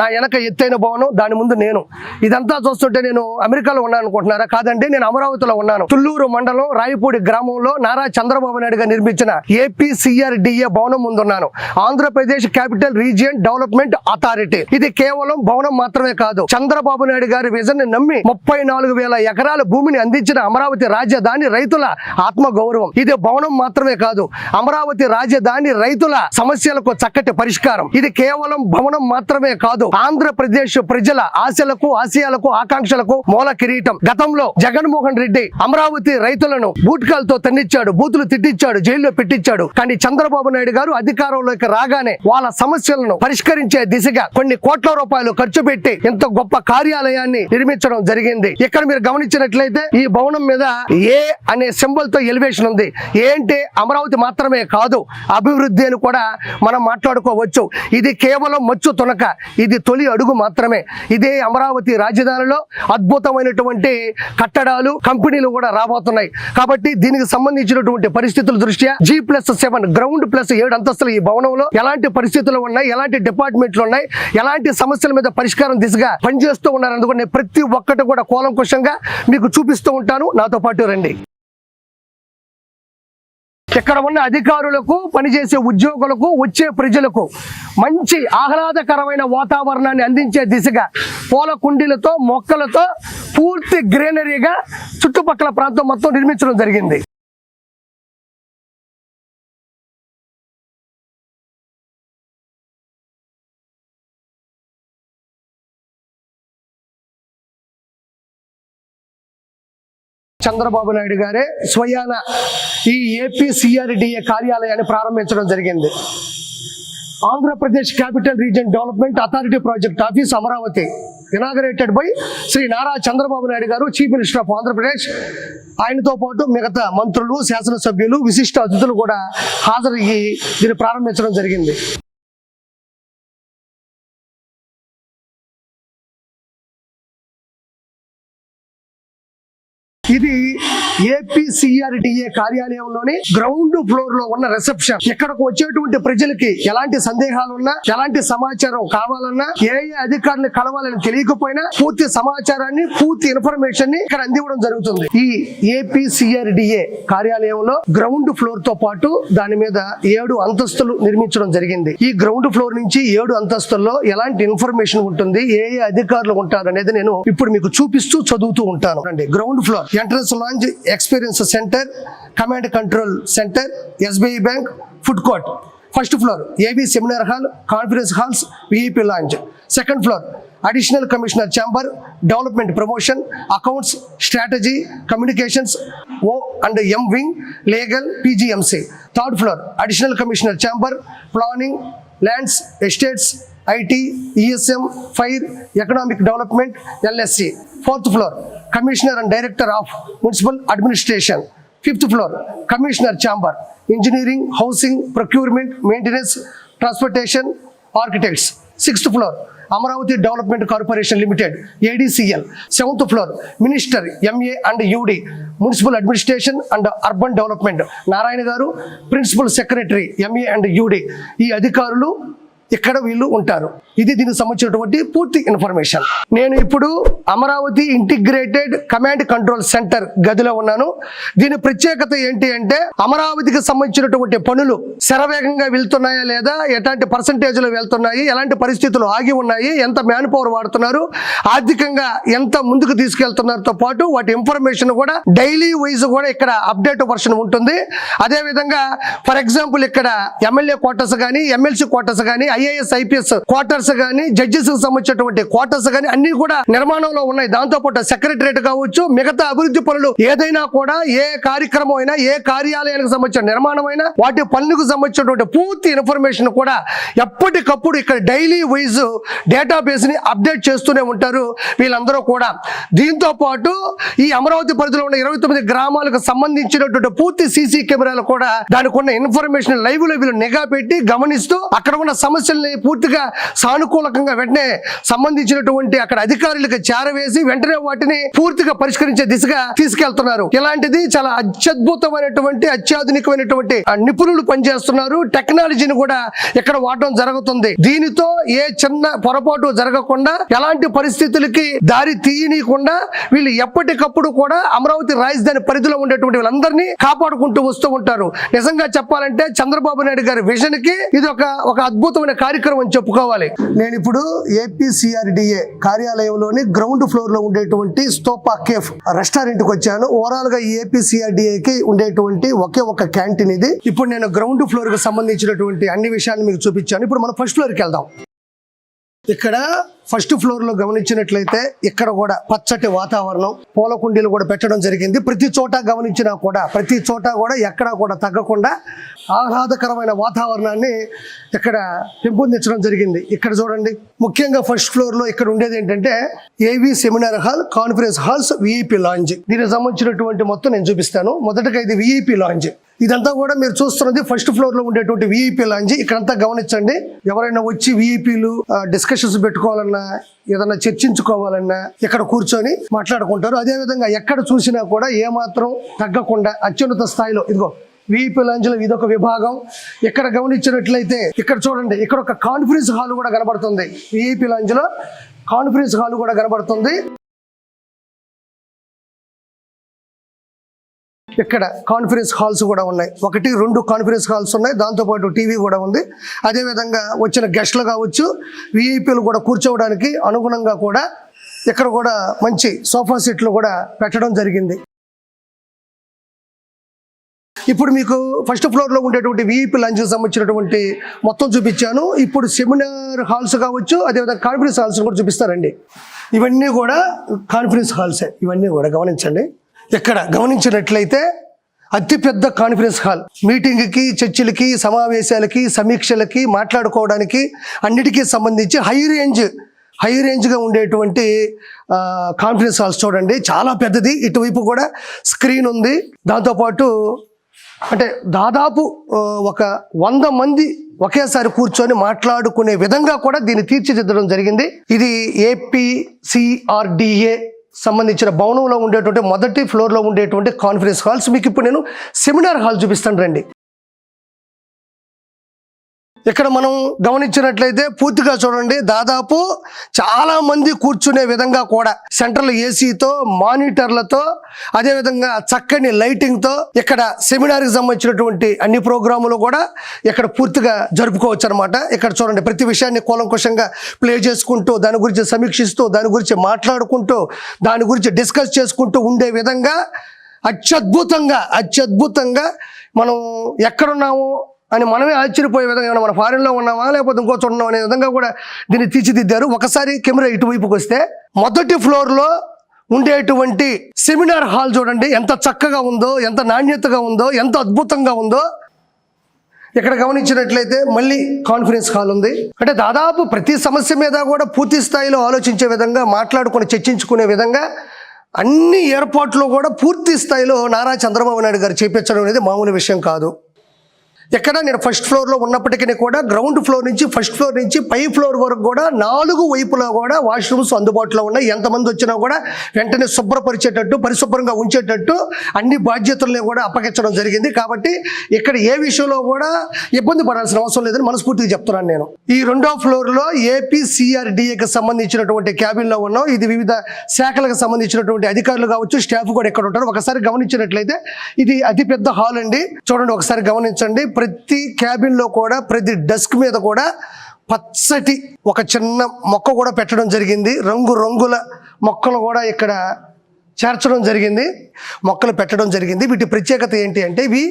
నా వెనక ఎత్తైన భవనం దాని ముందు నేను. ఇదంతా చూస్తుంటే నేను అమెరికాలో ఉన్నాను అనుకుంటున్నారా? కాదండి నేను అమరావతిలో ఉన్నాను. తుల్లూరు మండలం రాయపూడి గ్రామంలో నారా చంద్రబాబు నాయుడు గారు నిర్మించిన ఏపీసీఆర్డిఏ భవనం ముందున్నాను. Andhra Pradesh Capital Region Development Authority. ఇది కేవలం భవనం మాత్రమే కాదు. చంద్రబాబు నాయుడు గారి విజన్ని నమ్మి ముప్పై నాలుగు వేల ఎకరాల భూమిని అందించిన అమరావతి రాజధాని రైతుల ఆత్మ గౌరవం ఇది భవనం మాత్రమే కాదు అమరావతి రాజధాని రైతుల సమస్యలకు చక్కటి పరిష్కారం. ఇది కేవలం భవనం మాత్రమే కాదు ఆంధ్రప్రదేశ్ ప్రజల ఆశలకు ఆశయాలకు ఆకాంక్షలకు మూల కిరీటం. గతంలో జగన్మోహన్ రెడ్డి అమరావతి రైతులను బూట్కాలతో తన్నిచ్చాడు బూతులు తిట్టించాడు జైల్లో పెట్టించాడు కానీ చంద్రబాబు నాయుడు గారు అధికారంలోకి రాగానే వాళ్ళ సమస్యలను పరిష్కరించే దిశగా కొన్ని కోట్ల రూపాయలు ఖర్చు పెట్టి ఇంత గొప్ప కార్యాలయాన్ని నిర్మించడం జరిగింది. ఇక్కడ మీరు గమనించినట్లయితే ఈ భవనం మీద ఏ అనే సింబల్తో ఎలివేషన్ ఉంది. ఏంటి? అమరావతి మాత్రమే కాదు అభివృద్ధి అని కూడా మనం మాట్లాడుకోవచ్చు. ఇది కేవలం మచ్చు తునక ఇది తొలి అడుగు మాత్రమే. ఇదే అమరావతి రాజధానిలో అద్భుతమైనటువంటి కట్టడాలు కంపెనీలు కూడా రాబోతున్నాయి. కాబట్టి దీనికి సంబంధించినటువంటి పరిస్థితుల దృష్ట్యా G plus seven ground plus ఏడు అంతస్తుల ఈ భవనంలో ఎలాంటి పరిస్థితులు ఉన్నాయి ఎలాంటి డిపార్ట్మెంట్లు ఉన్నాయి ఎలాంటి సమస్యల మీద పరిష్కారం దిశగా పనిచేస్తూ ఉన్నారు అందుకని ప్రతి ఒక్కటి కూడా కూలంకుషంగా మీకు చూపిస్తూ ఉంటాను. నాతో పాటు రండి. ఇక్కడ ఉన్న అధికారులకు పనిచేసే ఉద్యోగులకు వచ్చే ప్రజలకు మంచి ఆహ్లాదకరమైన వాతావరణాన్ని అందించే దిశగా పూల కుండీలతో మొక్కలతో పూర్తి గ్రీనరీగా చుట్టుపక్కల ప్రాంతం మొత్తం నిర్మించడం జరిగింది. చంద్రబాబు నాయుడు గారే స్వయాన ఈ ఏపీ సిఆర్డిఏ కార్యాలయాన్ని ప్రారంభించడం జరిగింది. Andhra Pradesh Capital Region Development Authority project office Amaravati inaugurated by Shri Nara Chandrababu Naidu garu chief minister of Andhra Pradesh. ఆయనతో పాటు మిగతా మంత్రులు శాసనసభ్యులు విశిష్ట అతిథులు కూడా హాజరయ్యి దీన్ని ప్రారంభించడం జరిగింది. ఇది ఏపీసీఆర్డిఏ కార్యాలయంలోని గ్రౌండ్ ఫ్లోర్లో ఉన్న రిసెప్షన్ ఇక్కడకు వచ్చేటువంటి ప్రజలకి ఎలాంటి సందేహాలు ఉన్నా ఎలాంటి సమాచారం కావాలన్నా ఏ ఏ అధికారులు కలవాలని తెలియకపోయినా పూర్తి సమాచారాన్ని పూర్తి ఇన్ఫర్మేషన్ని ఇక్కడ అందివ్వడం జరుగుతుంది. ఈ ఏపీసీఆర్డిఏ కార్యాలయంలో గ్రౌండ్ ఫ్లోర్తో పాటు దాని మీద ఏడు అంతస్తులు నిర్మించడం జరిగింది. ఈ గ్రౌండ్ ఫ్లోర్ నుంచి ఏడు అంతస్తుల్లో ఎలాంటి ఇన్ఫర్మేషన్ ఉంటుంది ఏ ఏ అధికారులు ఉంటారు అనేది నేను ఇప్పుడు మీకు చూపిస్తూ చదువుతూ ఉంటాను. అండి ground floor entrance lounge experience centre command control centre SBI bank food court. First floor AB seminar hall conference halls VIP lounge. Second floor additional commissioner chamber development promotion accounts strategy communications O and M wing legal PGMC. Third floor additional commissioner chamber planning lands estates IT ESM fire economic development LSC fourth floor commissioner and director of municipal administration. Fifth floor commissioner chamber. Engineering housing procurement maintenance transportation architects. Sixth floor Amaravati development corporation limited ADCL seventh floor minister MA and UD municipal administration and urban development. Narayana garu principal secretary MA and UD ఈ అధికారులు ఇక్కడ వీళ్ళు ఉంటారు. ఇది దీనికి సంబంధించినటువంటి పూర్తి information. నేను ఇప్పుడు Amaravati integrated command control centre గదిలో ఉన్నాను. దీని ప్రత్యేకత ఏంటి అంటే అమరావతికి సంబంధించినటువంటి పనులు శరవేగంగా వెళ్తున్నాయా లేదా ఎలాంటి పర్సంటేజ్లో వెళ్తున్నాయి ఎలాంటి పరిస్థితులు ఆగి ఉన్నాయి ఎంత మ్యాన్ పవర్ వాడుతున్నారు ఆర్థికంగా ఎంత ముందుకు తీసుకెళ్తున్నారతో పాటు వాటి ఇన్ఫర్మేషన్ కూడా డైలీ వైజ్ కూడా ఇక్కడ అప్డేట్ వర్షన్ ఉంటుంది. అదేవిధంగా ఫర్ ఎగ్జాంపుల్ ఇక్కడ ఎమ్మెల్యే క్వార్టర్స్ కానీ ఎమ్మెల్సీ క్వార్టర్స్ కానీ ఐఏఎస్ ఐపీఎస్ క్వార్టర్స్ కానీ జడ్జెస్కి సంబంధించినటువంటి క్వార్టర్స్ కానీ అన్ని కూడా నిర్మాణంలో ఉన్నాయి. దాంతో పాటు సెక్రటరేట్ కావచ్చు మిగతా అభివృద్ధి పనులు ఏదైనా కూడా ఏ కార్యక్రమం అయినా ఏ కార్యాలయానికి సంబంధించిన నిర్మాణం అయినా వాటి పనులకు సంబంధించినటువంటి పూర్తి ఇన్ఫర్మేషన్ కూడా ఎప్పటికప్పుడు ఇక్కడ డైలీ వైజ్ డేటాబేస్ని అప్డేట్ చేస్తూనే ఉంటారు వీళ్ళందరూ కూడా. దీంతో పాటు ఈ అమరావతి పరిధిలో ఉన్న ఇరవై తొమ్మిది గ్రామాలకు సంబంధించినటువంటి పూర్తి సీసీ కెమెరాలు కూడా దానికి ఉన్న ఇన్ఫర్మేషన్ లైవ్లో వీళ్ళు నిఘా పెట్టి గమనిస్తూ అక్కడ ఉన్న సమస్య సమస్యల్ని పూర్తిగా సానుకూలకంగా వెంటనే సంబంధించినటువంటి అక్కడ అధికారులకు చేరవేసి వెంటనే వాటిని పూర్తిగా పరిష్కరించే దిశగా తీసుకెళ్తున్నారు. ఇలాంటిది చాలా అత్యద్భుతమైనటువంటి అత్యాధునికమైనటువంటి నిపుణులు పనిచేస్తున్నారు. టెక్నాలజీని కూడా ఇక్కడ వాడడం జరుగుతుంది. దీనితో ఏ చిన్న పొరపాటు జరగకుండా ఎలాంటి పరిస్థితులకి దారి తీయనీయకుండా వీళ్ళు ఎప్పటికప్పుడు కూడా అమరావతి రాజధాని పరిధిలో ఉండేటువంటి వీళ్ళందరినీ కాపాడుకుంటూ వస్తూ ఉంటారు. నిజంగా చెప్పాలంటే చంద్రబాబు నాయుడు గారి విజన్కి ఇది ఒక ఒక అద్భుతమైన కార్యక్రమం చెప్పుకోవాలి. నేను ఇప్పుడు ఏపీసీఆర్డిఏ కార్యాలయంలోని గ్రౌండ్ ఫ్లోర్లో ఉండేటువంటి స్తోపా కేఫ్ రెస్టారెంట్కి వచ్చాను. ఓవరాల్గా ఏపీసీఆర్డిఏ కి ఉండేటువంటి ఒకే ఒక క్యాంటీన్ ఇది. ఇప్పుడు నేను గ్రౌండ్ ఫ్లోర్కి సంబంధించినటువంటి అన్ని విషయాలు మీకు చూపించాను. ఇప్పుడు మనం ఫస్ట్ ఫ్లోర్కి వెళ్దాం. ఇక్కడ ఫస్ట్ ఫ్లోర్లో గమనించినట్లయితే ఇక్కడ కూడా పచ్చటి వాతావరణం పూల కుండీలు కూడా పెట్టడం జరిగింది. ప్రతి చోట గమనించినా కూడా ప్రతి చోట కూడా ఎక్కడా కూడా తగ్గకుండా ఆహ్లాదకరమైన వాతావరణాన్ని ఇక్కడ పెంపొందించడం జరిగింది. ఇక్కడ చూడండి ముఖ్యంగా ఫస్ట్ ఫ్లోర్లో ఇక్కడ ఉండేది ఏంటంటే ఏవి seminar hall conference halls VIP lounge దీనికి సంబంధించినటువంటి మొత్తం నేను చూపిస్తాను. మొదటగా ఇది విఐపి లాంజ్ ఇదంతా కూడా మీరు చూస్తున్నది ఫస్ట్ ఫ్లోర్లో ఉండేటువంటి విఐపీ లాంజ్ ఇక్కడంతా గమనించండి. ఎవరైనా వచ్చి విఐపీలు డిస్కషన్స్ పెట్టుకోవాలన్నా ఏదన్నా చర్చించుకోవాలన్నా ఇక్కడ కూర్చొని మాట్లాడుకుంటారు. అదేవిధంగా ఎక్కడ చూసినా కూడా ఏమాత్రం తగ్గకుండా అత్యున్నత స్థాయిలో ఇదిగో విఐపీ లాంజ్లో ఇదొక విభాగం. ఇక్కడ గమనించినట్లయితే ఇక్కడ చూడండి ఇక్కడ ఒక కాన్ఫరెన్స్ హాల్ కూడా కనబడుతుంది. విఐపీ లాంజ్లో కాన్ఫరెన్స్ హాల్ కూడా కనబడుతుంది. ఇక్కడ కాన్ఫరెన్స్ హాల్స్ కూడా ఉన్నాయి. ఒకటి రెండు కాన్ఫరెన్స్ హాల్స్ ఉన్నాయి. దాంతోపాటు టీవీ కూడా ఉంది. అదేవిధంగా వచ్చిన గెస్ట్లు కావచ్చు విఐపీలు కూడా కూర్చోవడానికి అనుగుణంగా కూడా ఇక్కడ కూడా మంచి సోఫా సెట్లు కూడా పెట్టడం జరిగింది. ఇప్పుడు మీకు ఫస్ట్ ఫ్లోర్లో ఉండేటువంటి విఐపీ లంచ్కి సంబంధించినటువంటి మొత్తం చూపించాను. ఇప్పుడు సెమినార్ హాల్స్ కావచ్చు అదేవిధంగా కాన్ఫరెన్స్ హాల్స్ కూడా చూపిస్తారండి. ఇవన్నీ కూడా కాన్ఫరెన్స్ హాల్సే ఇవన్నీ కూడా గమనించండి. ఇక్కడ గమనించినట్లయితే అతిపెద్ద కాన్ఫరెన్స్ హాల్ మీటింగ్కి చర్చలకి సమావేశాలకి సమీక్షలకి మాట్లాడుకోవడానికి అన్నిటికీ సంబంధించి హై రేంజ్ హై రేంజ్గా ఉండేటువంటి కాన్ఫరెన్స్ హాల్స్ చూడండి. చాలా పెద్దది. ఇటువైపు కూడా స్క్రీన్ ఉంది. దాంతోపాటు అంటే దాదాపు ఒక వంద మంది ఒకేసారి కూర్చొని మాట్లాడుకునే విధంగా కూడా దీన్ని తీర్చిదిద్దడం జరిగింది. ఇది ఏపీసీఆర్డిఏ సంబంధించిన భవనంలో ఉండేటువంటి మొదటి ఫ్లోర్లో ఉండేటువంటి కాన్ఫరెన్స్ హాల్స్ మీకు ఇప్పుడు నేను సెమినార్ హాల్ చూపిస్తాను రండి. ఇక్కడ మనం గమనించినట్లయితే పూర్తిగా చూడండి. దాదాపు చాలా మంది కూర్చునే విధంగా కూడా సెంట్రల్ ఏసీతో మానిటర్లతో అదేవిధంగా చక్కని లైటింగ్తో ఇక్కడ సెమినార్కి సంబంధించినటువంటి అన్ని ప్రోగ్రాములు కూడా ఇక్కడ పూర్తిగా జరుపుకోవచ్చు అనమాట ఇక్కడ చూడండి ప్రతి విషయాన్ని కూలంకుషంగా ప్లే చేసుకుంటూ దాని గురించి సమీక్షిస్తూ దాని గురించి మాట్లాడుకుంటూ దాని గురించి డిస్కస్ చేసుకుంటూ ఉండే విధంగా అత్యద్భుతంగా అత్యద్భుతంగా మనం ఎక్కడున్నాము అని మనమే ఆశ్చర్యపోయే విధంగా మన ఫారిన్లో ఉన్నామా? లేకపోతే ఇంకో చోట అనే విధంగా కూడా దీన్ని తీర్చిదిద్దారు. ఒకసారి కెమెరా ఇటువైపుకి వస్తే మొదటి ఫ్లోర్లో ఉండేటువంటి సెమినార్ హాల్ చూడండి. ఎంత చక్కగా ఉందో ఎంత నాణ్యతగా ఉందో ఎంత అద్భుతంగా ఉందో. ఇక్కడ గమనించినట్లయితే మళ్ళీ కాన్ఫరెన్స్ హాల్ ఉంది. అంటే దాదాపు ప్రతి సమస్య మీద కూడా పూర్తి స్థాయిలో ఆలోచించే విధంగా మాట్లాడుకొని చర్చించుకునే విధంగా అన్ని ఏర్పాట్లు కూడా పూర్తి స్థాయిలో నారా చంద్రబాబు నాయుడు గారు చేపించడం అనేది మామూలు విషయం కాదు. ఎక్కడ నేను ఫస్ట్ ఫ్లోర్లో ఉన్నప్పటికీ కూడా గ్రౌండ్ ఫ్లోర్ నుంచి ఫస్ట్ ఫ్లోర్ నుంచి పై ఫ్లోర్ వరకు కూడా నాలుగు వైపులా కూడా వాష్రూమ్స్ అందుబాటులో ఉన్నాయి. ఎంతమంది వచ్చినా కూడా వెంటనే శుభ్రపరిచేటట్టు పరిశుభ్రంగా ఉంచేటట్టు అన్ని బాధ్యతల్ని కూడా అప్పగించడం జరిగింది. కాబట్టి ఇక్కడ ఏ విషయంలో కూడా ఇబ్బంది పడాల్సిన అవసరం లేదని మనస్ఫూర్తిగా చెప్తున్నాను నేను. ఈ రెండో ఫ్లోర్లో ఏపీసీఆర్డీఏకి సంబంధించినటువంటి క్యాబిన్లో ఉన్నాం. ఇది వివిధ శాఖలకు సంబంధించినటువంటి అధికారులు కావచ్చు స్టాఫ్ కూడా ఇక్కడ ఉంటారు. ఒకసారి గమనించినట్లయితే ఇది అతిపెద్ద హాల్ అండి. చూడండి ఒకసారి గమనించండి. ప్రతి క్యాబిన్లో కూడా ప్రతి డెస్క్ మీద కూడా పచ్చటి ఒక చిన్న మొక్క కూడా పెట్టడం జరిగింది. రంగు రంగుల మొక్కలు కూడా ఇక్కడ చేర్చడం జరిగింది. మొక్కలు పెట్టడం జరిగింది. వీటి ప్రత్యేకత ఏంటి అంటే ఇవి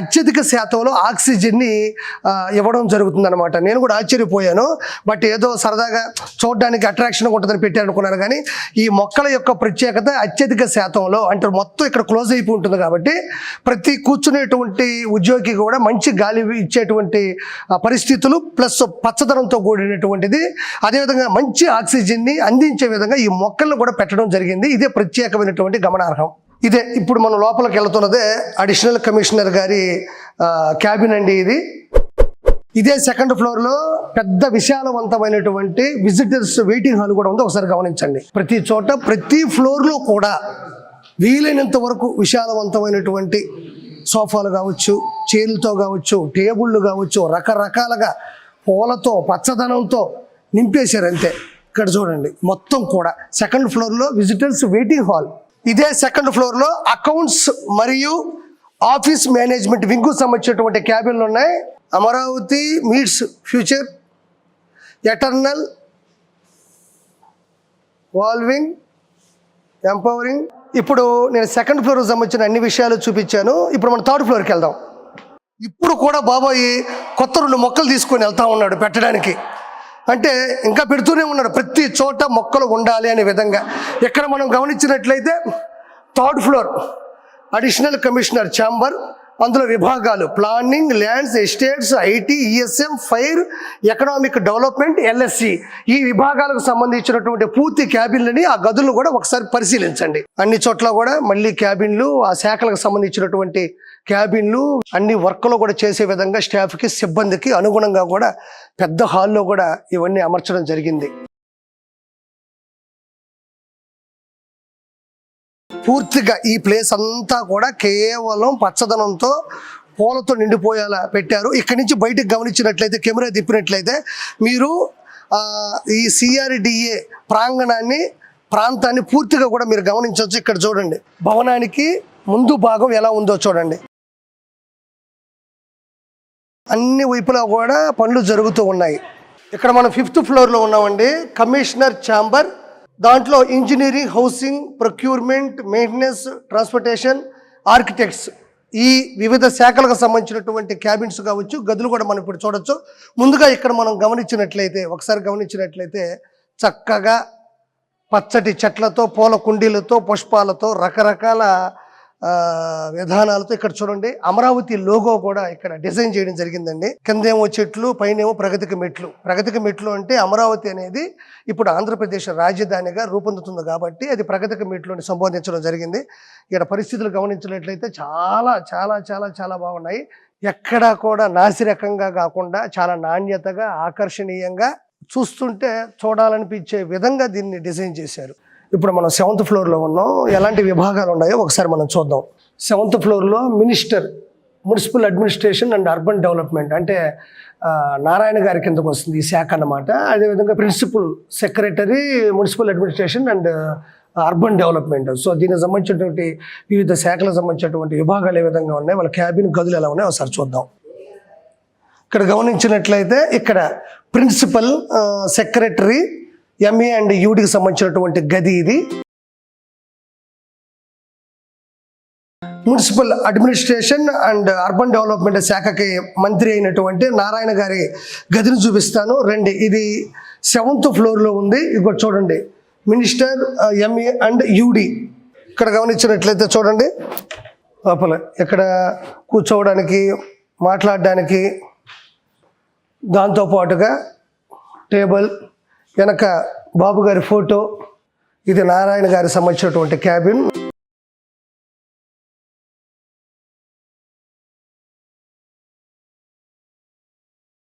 అత్యధిక శాతంలో ఆక్సిజన్ని ఇవ్వడం ఇవ్వడం జరుగుతుందన్నమాట. నేను కూడా ఆశ్చర్యపోయాను. బట్ ఏదో సరదాగా చూడడానికి అట్రాక్షన్గా ఉంటుందని పెట్టారనుకున్నాను కానీ ఈ మొక్కల యొక్క ప్రత్యేకత అత్యధిక శాతంలో అంటే మొత్తం ఇక్కడ క్లోజ్ అయిపోయి ఉంటుంది కాబట్టి ప్రతి కూర్చునేటువంటి ఉద్యోగికి కూడా మంచి గాలి ఇచ్చేటువంటి పరిస్థితులు ప్లస్ పచ్చదనంతో కూడినటువంటిది. అదేవిధంగా మంచి ఆక్సిజన్ని అందించే విధంగా ఈ మొక్కలను కూడా పెట్టడం జరిగింది. ఇదే ప్రత్యేకమైనటువంటి గమనార్హం. ఇదే ఇప్పుడు మనం లోపలికి వెళ్తున్నదే అడిషనల్ కమిషనర్ గారి క్యాబిన్ అండి ఇది. ఇదే సెకండ్ ఫ్లోర్లో పెద్ద విశాలవంతమైనటువంటి విజిటర్స్ వెయిటింగ్ హాల్ కూడా ఉంది. ఒకసారి గమనించండి. ప్రతి చోట ప్రతి ఫ్లోర్లో కూడా వీలైనంత వరకు విశాలవంతమైనటువంటి సోఫాలు కావచ్చు చైర్లతో కావచ్చు టేబుళ్ళు కావచ్చు రకరకాలుగా పూలతో పచ్చదనంతో నింపేశారు అంతే. ఇక్కడ చూడండి మొత్తం కూడా సెకండ్ ఫ్లోర్లో విజిటర్స్ వెయిటింగ్ హాల్ ఇదే సెకండ్ ఫ్లోర్లో అకౌంట్స్ మరియు ఆఫీస్ మేనేజ్మెంట్ వింగ్కు సంబంధించినటువంటి క్యాబిన్లు ఉన్నాయి. Amaravati meets future eternal evolving empowering. ఇప్పుడు నేను సెకండ్ ఫ్లోర్కి సంబంధించిన అన్ని విషయాలు చూపించాను. ఇప్పుడు మనం థర్డ్ ఫ్లోర్కి వెళ్దాం. ఇప్పుడు కూడా బాబాయ్ కొత్త రెండు మొక్కలు తీసుకొని వెళ్తా ఉన్నాడు పెట్టడానికి. అంటే ఇంకా పెడుతూనే ఉన్నాడు. చోట మొక్కలు ఉండాలి అనే విధంగా. ఇక్కడ మనం గమనించినట్లయితే third floor additional commissioner chamber అందులో విభాగాలు planning lands estates IT ESM fire economic development LSC. ఈ విభాగాలకు సంబంధించినటువంటి పూర్తి క్యాబిన్లని ఆ గదులు కూడా ఒకసారి పరిశీలించండి. అన్ని చోట్ల కూడా మళ్ళీ క్యాబిన్లు ఆ శాఖలకు సంబంధించినటువంటి క్యాబిన్లు అన్ని వర్క్లు కూడా చేసే విధంగా స్టాఫ్కి సిబ్బందికి అనుగుణంగా కూడా పెద్ద హాల్లో కూడా ఇవన్నీ అమర్చడం జరిగింది. పూర్తిగా ఈ ప్లేస్ అంతా కూడా కేవలం పచ్చదనంతో పూలతో నిండిపోయేలా పెట్టారు. ఇక్కడి నుంచి బయటకు గమనించినట్లయితే కెమెరా తిప్పినట్లయితే మీరు ఈ సిఆర్డిఏ ప్రాంగణాన్ని ప్రాంతాన్ని పూర్తిగా కూడా మీరు గమనించవచ్చు. ఇక్కడ చూడండి భవనానికి ముందు భాగం ఎలా ఉందో చూడండి. అన్ని వైపులా కూడా పనులు జరుగుతూ ఉన్నాయి. ఇక్కడ మనం ఫిఫ్త్ ఫ్లోర్లో ఉన్నామండి. కమిషనర్ ఛాంబర్ దాంట్లో engineering housing procurement maintenance transportation architects ఈ వివిధ శాఖలకు సంబంధించినటువంటి క్యాబిన్స్ కావచ్చు గదులు కూడా మనం ఇప్పుడు చూడొచ్చు. ముందుగా ఇక్కడ మనం గమనించినట్లయితే ఒకసారి గమనించినట్లయితే చక్కగా పచ్చటి చెట్లతో పూల కుండీలతో పుష్పాలతో రకరకాల విధానాలతో ఇక్కడ చూడండి. అమరావతి లోగో కూడా ఇక్కడ డిజైన్ చేయడం జరిగిందండి. కిందేమో చెట్లు పైనేమో ప్రగతికి మెట్లు. ప్రగతికి మెట్లు అంటే అమరావతి అనేది ఇప్పుడు ఆంధ్రప్రదేశ్ రాజధానిగా రూపొందుతుంది కాబట్టి అది ప్రగతికి మెట్లుని సంబోధించడం జరిగింది. ఇక్కడ పరిస్థితులు గమనించినట్లయితే చాలా చాలా చాలా చాలా బాగున్నాయి. ఎక్కడా కూడా నాసిరకంగా కాకుండా చాలా నాణ్యతగా ఆకర్షణీయంగా చూస్తుంటే చూడాలనిపించే విధంగా దీన్ని డిజైన్ చేశారు. ఇప్పుడు మనం సెవెంత్ ఫ్లోర్లో ఉన్నాం. ఎలాంటి విభాగాలు ఉన్నాయో ఒకసారి మనం చూద్దాం. సెవెంత్ ఫ్లోర్లో minister municipal administration and urban development అంటే నారాయణ గారి కిందకు వస్తుంది ఈ శాఖ అన్నమాట. అదేవిధంగా principal secretary municipal administration and urban development. So దీనికి సంబంధించినటువంటి వివిధ శాఖలకు సంబంధించినటువంటి విభాగాలు ఏ విధంగా ఉన్నాయి? వాళ్ళ క్యాబిన్ గదులు ఎలా ఉన్నాయో ఒకసారి చూద్దాం. ఇక్కడ గమనించినట్లయితే ఇక్కడ ప్రిన్సిపల్ సెక్రటరీ ఎంఏ అండ్ యూడికి సంబంధించినటువంటి గది ఇది. Municipal administration and urban development శాఖకి మంత్రి అయినటువంటి నారాయణ గారి గదిని చూపిస్తాను. రండి ఇది సెవెంత్ ఫ్లోర్లో ఉంది. ఇక్కడ చూడండి. మినిస్టర్ ఎంఏ అండ్ యూడి ఇక్కడ గమనించినట్లయితే చూడండి. లోపల ఇక్కడ కూర్చోవడానికి మాట్లాడడానికి దాంతోపాటుగా టేబుల్ వెనక బాబు గారి ఫోటో ఇది నారాయణ గారి సంబంధించినటువంటి క్యాబిన్.